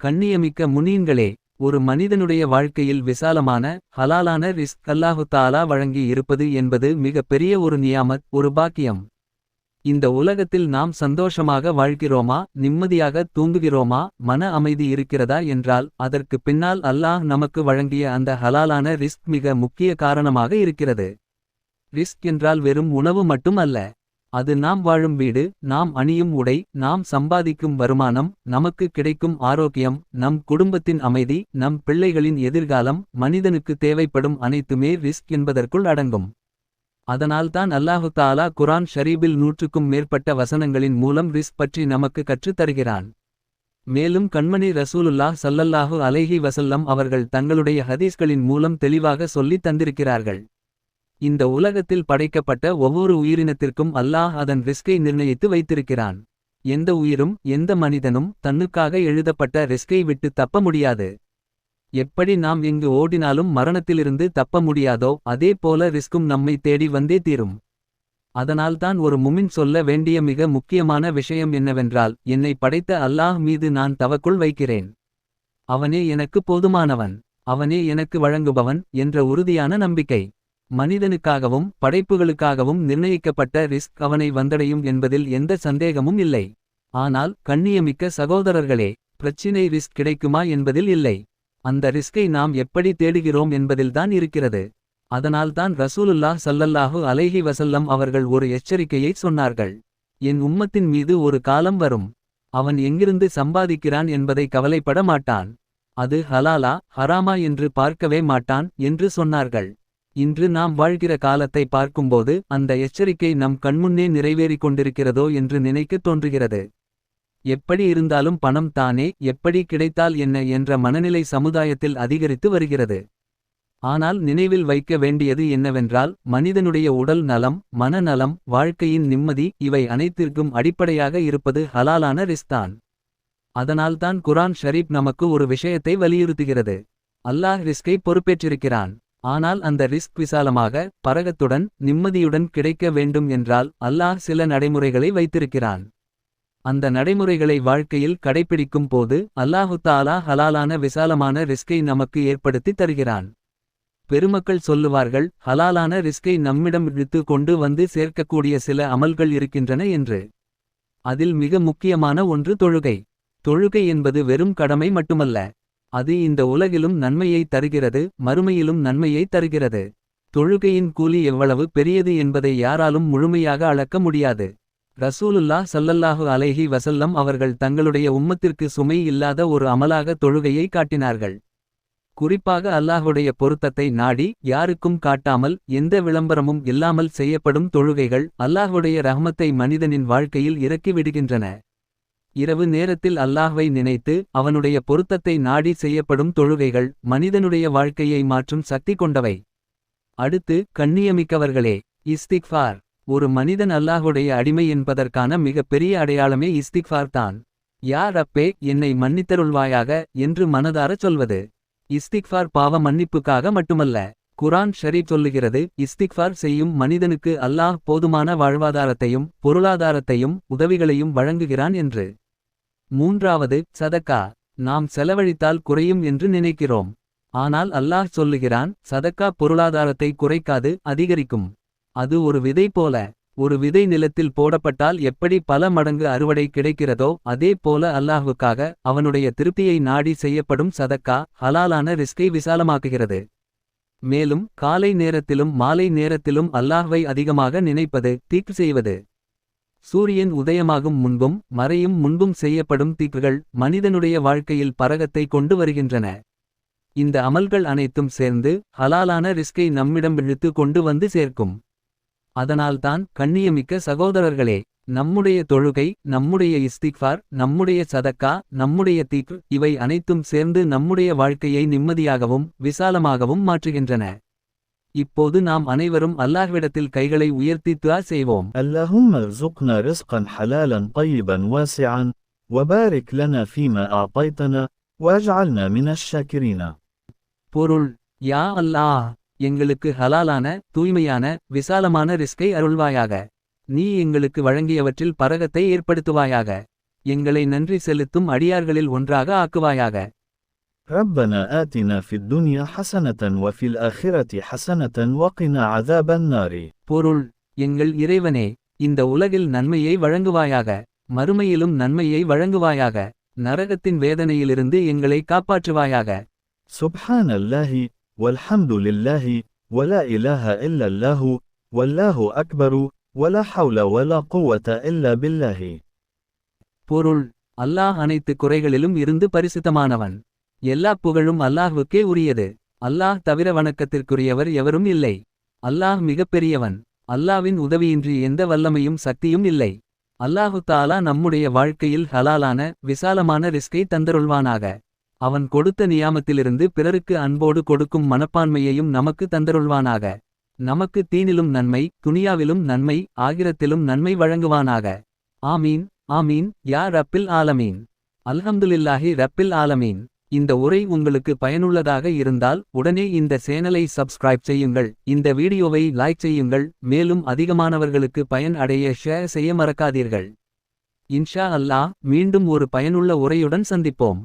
கண்ணியமிக்க முனீன்களே ஒரு மனிதனுடைய வாழ்க்கையில் விசாலமான ஹலாலான ரிஸ்க் அல்லாஹு தாலா வழங்கி இருப்பது என்பது மிக பெரிய ஒரு நியாமத் ஒரு பாக்கியம். இந்த உலகத்தில் நாம் சந்தோஷமாக வாழ்கிறோமா நிம்மதியாக தூங்குகிறோமா மன அமைதி இருக்கிறதா என்றால் அதற்கு பின்னால் அல்லாஹ் நமக்கு வழங்கிய அந்த ஹலாலான ரிஸ்க் மிக முக்கிய காரணமாக இருக்கிறது. ரிஸ்க் என்றால் வெறும் உணவு மட்டும் அல்ல. அது நாம் வாழும் வீடு நாம் அணியும் உடை நாம் சம்பாதிக்கும் வருமானம் நமக்கு கிடைக்கும் ஆரோக்கியம் நம் குடும்பத்தின் அமைதி நம் பிள்ளைகளின் எதிர்காலம் மனிதனுக்கு தேவைப்படும் அனைத்துமே ரிஸ்க் என்பதற்குள் அடங்கும். அதனால்தான் அல்லாஹு தாலா குரான் ஷரீபில் நூற்றுக்கும் மேற்பட்ட வசனங்களின் மூலம் ரிஸ்க் பற்றி நமக்கு கற்றுத் தருகிறான். மேலும் கண்மணி ரசூலுல்லாஹ் சல்லல்லாஹு அலைஹி வசல்லம் அவர்கள் தங்களுடைய ஹதீஸ்களின் மூலம் தெளிவாக சொல்லித் தந்திருக்கிறார்கள். இந்த உலகத்தில் படைக்கப்பட்ட ஒவ்வொரு உயிரினத்திற்கும் அல்லாஹ் அதன் ரிஸ்கை நிர்ணயித்து வைத்திருக்கிறான். எந்த உயிரும் எந்த மனிதனும் தன்னுக்காக எழுதப்பட்ட ரிஸ்கை விட்டு தப்ப முடியாது. எப்படி நாம் எங்கு ஓடினாலும் மரணத்திலிருந்து தப்ப முடியாதோ அதே போல ரிஸ்கும் நம்மை தேடி வந்தே தீரும். அதனால்தான் ஒரு முமின் சொல்ல வேண்டிய மிக முக்கியமான விஷயம் என்னவென்றால் என்னை படைத்த அல்லாஹ் மீது நான் தவக்குள் வைக்கிறேன். அவனே எனக்கு போதுமானவன். அவனே எனக்கு வழங்குபவன் என்ற உறுதியான நம்பிக்கை. மனிதனுக்காகவும் படைப்புகளுக்காகவும் நிர்ணயிக்கப்பட்ட ரிஸ்க் அவனை வந்தடையும் என்பதில் எந்த சந்தேகமும் இல்லை. ஆனால் கண்ணியமிக்க சகோதரர்களே பிரச்சினை ரிஸ்க் கிடைக்குமா என்பதில் இல்லை. அந்த ரிஸ்கை நாம் எப்படி தேடுகிறோம் என்பதில்தான் இருக்கிறது. அதனால்தான் ரசூலுல்லாஹ் சல்லல்லாஹு அலைஹி வசல்லம் அவர்கள் ஒரு எச்சரிக்கையை சொன்னார்கள். என் உம்மத்தின் மீது ஒரு காலம் வரும். அவன் எங்கிருந்து சம்பாதிக்கிறான் என்பதை கவலைப்பட மாட்டான். அது ஹலாலா ஹராமா என்று பார்க்கவே மாட்டான் என்று சொன்னார்கள். இன்று நாம் வாழ்கிற காலத்தை பார்க்கும்போது அந்த எச்சரிக்கை நம் கண்முன்னே நிறைவேறிக் கொண்டிருக்கிறதோ என்று நினைக்கத் தோன்றுகிறது. எப்படி இருந்தாலும் பணம் தானே எப்படி கிடைத்தால் என்ன என்ற மனநிலை சமுதாயத்தில் அதிகரித்து வருகிறது. ஆனால் நினைவில் வைக்க வேண்டியது என்னவென்றால் மனிதனுடைய உடல் நலம் மனநலம் வாழ்க்கையின் நிம்மதி இவை அனைத்திற்கும் அடிப்படையாக இருப்பது ஹலாலான ரிஸ்தான் அதனால்தான் குரான் ஷரீப் நமக்கு ஒரு விஷயத்தை வலியுறுத்துகிறது. அல்லாஹ் ரிஸ்கை பொறுப்பேற்றிருக்கிறான். ஆனால் அந்த ரிஸ்க் விசாலமாக பரகத்துடன் நிம்மதியுடன் கிடைக்க வேண்டும் என்றால் அல்லாஹ் சில நடைமுறைகளை வைத்திருக்கிறான். அந்த நடைமுறைகளை வாழ்க்கையில் கடைப்பிடிக்கும் போது அல்லாஹுத்தாலா ஹலாலான விசாலமான ரிஸ்கை நமக்கு ஏற்படுத்தி தருகிறான். பெருமக்கள் சொல்லுவார்கள் ஹலாலான ரிஸ்கை நம்மிடம் இழுத்து கொண்டு வந்து சேர்க்கக்கூடிய சில அமல்கள் இருக்கின்றன என்று. அதில் மிக முக்கியமான ஒன்று தொழுகை. தொழுகை என்பது வெறும் கடமை மட்டுமல்ல. அது இந்த உலகிலும் நன்மையை தருகிறது மறுமையிலும் நன்மையை தருகிறது. தொழுகையின் கூலி எவ்வளவு பெரியது என்பதை யாராலும் முழுமையாக அளக்க முடியாது. ரசூலுல்லாஹ் சல்லல்லாஹு அலைஹி வசல்லம் அவர்கள் தங்களுடைய உம்மத்திற்கு சுமை இல்லாத ஒரு அமலாக தொழுகையை காட்டினார்கள். குறிப்பாக அல்லாஹுடைய பொருத்தத்தை நாடி யாருக்கும் காட்டாமல் எந்த விளம்பரமும் இல்லாமல் செய்யப்படும் தொழுகைகள் அல்லாஹுடைய ரஹமத்தை மனிதனின் வாழ்க்கையில் இறக்கி விடுகின்றன. இரவு நேரத்தில் அல்லாஹ்வை நினைத்து அவனுடைய பொருத்தத்தை நாடி செய்யப்படும் தொழுகைகள் மனிதனுடைய வாழ்க்கையை மாற்றும் சக்தி கொண்டவை. அடுத்து கண்ணியமிக்கவர்களே இஸ்திக்ஃபார். ஒரு மனிதன் அல்லாஹுடைய அடிமை என்பதற்கான மிக பெரிய அடையாளமே இஸ்திக்ஃபார் தான். யார் அப்பே என்னை மன்னித்தருள்வாயாக என்று மனதாரச் சொல்வது. இஸ்திக்ஃபார் பாவ மன்னிப்புக்காக மட்டுமல்ல. குரான் ஷரீப் சொல்லுகிறது இஸ்திக்ஃபார் செய்யும் மனிதனுக்கு அல்லாஹ் போதுமான வாழ்வாதாரத்தையும் பொருளாதாரத்தையும் உதவிகளையும் வழங்குகிறான் என்று. மூன்றாவது சதக்கா. நாம் செலவழித்தால் குறையும் என்று நினைக்கிறோம். ஆனால் அல்லாஹ் சொல்லுகிறான் சதக்கா பொருளாதாரத்தை குறைக்காது அதிகரிக்கும். அது ஒரு விதை போல. ஒரு விதை நிலத்தில் போடப்பட்டால் எப்படி பல மடங்கு அறுவடை கிடைக்கிறதோ அதே போல அல்லாஹுக்காக அவனுடைய திருப்தியை நாடி செய்யப்படும் சதக்கா ஹலாலான ரிஸ்கை விசாலமாக்குகிறது. மேலும் காலை நேரத்திலும் மாலை நேரத்திலும் அல்லாஹ்வை அதிகமாக நினைப்பது தீக்கு செய்வது. சூரியன் உதயமாகும் முன்பும் மறையும் முன்பும் செய்யப்படும் தீக்குகள் மனிதனுடைய வாழ்க்கையில் பரகத்தை கொண்டு வருகின்றன. இந்த அமல்கள் அனைத்தும் சேர்ந்து ஹலாலான ரிஸ்கை நம்மிடம் இழுத்து கொண்டு வந்து சேர்க்கும். அதனால்தான் கண்ணியமிக்க சகோதரர்களே நம்முடைய தொழுகை நம்முடைய இஸ்திக்ஃபார் நம்முடைய சதக்கா நம்முடைய தீக்கு இவை அனைத்தும் சேர்ந்து நம்முடைய வாழ்க்கையை நிம்மதியாகவும் விசாலமாகவும் மாற்றுகின்றன இப்போது நாம் அனைவரும் அல்லாஹ்விடத்தில் கைகளை உயர்த்தி துஆ செய்வோம் اللهم ارزقنا رزقا حلالا طيبا واسعا وبارك لنا فيما أعطيتنا واجعلنا من الشاكرين பொருள் யா அல்லாஹ் எங்களுக்கு ஹலாலான தூய்மையான விசாலமான ரிஸ்கை அருள்வாயாக நீ எங்களுக்கு வழங்கியவற்றில் பரகத்தை ஏற்படுத்துவாயாக எங்களை நன்றி செலுத்தும் அடியார்களில் ஒன்றாக ஆக்குவாயாக ربنا آتنا في الدنيا حسنة وفي الآخرة حسنة وقنا عذاب النار பொருள் எங்கள் இறைவனே இந்த உலகில் நன்மையை வழங்குவாயாக மறுமையிலும் நன்மையை வழங்குவாயாக நரகத்தின் வேதனையிலிருந்து எங்களை காப்பாற்றுவாயாக سبحان الله والحمد لله ولا إله إلا الله والله أكبر ولا حول ولا قوة إلا بالله பொருள் அல்லாஹ் அனைத்து குறைகளிலும் இருந்து பரிசுத்தமானவன் எல்லா புகழும் அல்லாஹ்வுக்கே உரியது அல்லாஹ் தவிர வணக்கத்திற்குரியவர் எவரும் இல்லை அல்லாஹ் மிகப்பெரியவன் அல்லாவின் உதவியின்றி எந்த வல்லமையும் சக்தியும் இல்லை அல்லாஹு தாலா நம்முடைய வாழ்க்கையில் ஹலாலான விசாலமான ரிஸ்கை தந்தருள்வானாக அவன் கொடுத்த நியாமத்திலிருந்து பிறருக்கு அன்போடு கொடுக்கும் மனப்பான்மையையும் நமக்கு தந்தருள்வானாக. நமக்கு தீனிலும் நன்மை துனியாவிலும் நன்மை ஆகிரத்திலும் நன்மை வழங்குவானாக. ஆமீன் ஆமீன் யா ரப்பில் ஆலமீன். அல்ஹம்துலில்லாஹி ரப்பில் ஆலமீன். இந்த உரை உங்களுக்கு பயனுள்ளதாக இருந்தால் உடனே இந்த சேனலை சப்ஸ்கிரைப் செய்யுங்கள். இந்த வீடியோவை லைக் செய்யுங்கள். மேலும் அதிகமானவர்களுக்கு பயன் அடைய ஷேர் செய்ய மறக்காதீர்கள். இன்ஷா அல்லாஹ் மீண்டும் ஒரு பயனுள்ள உரையுடன் சந்திப்போம்.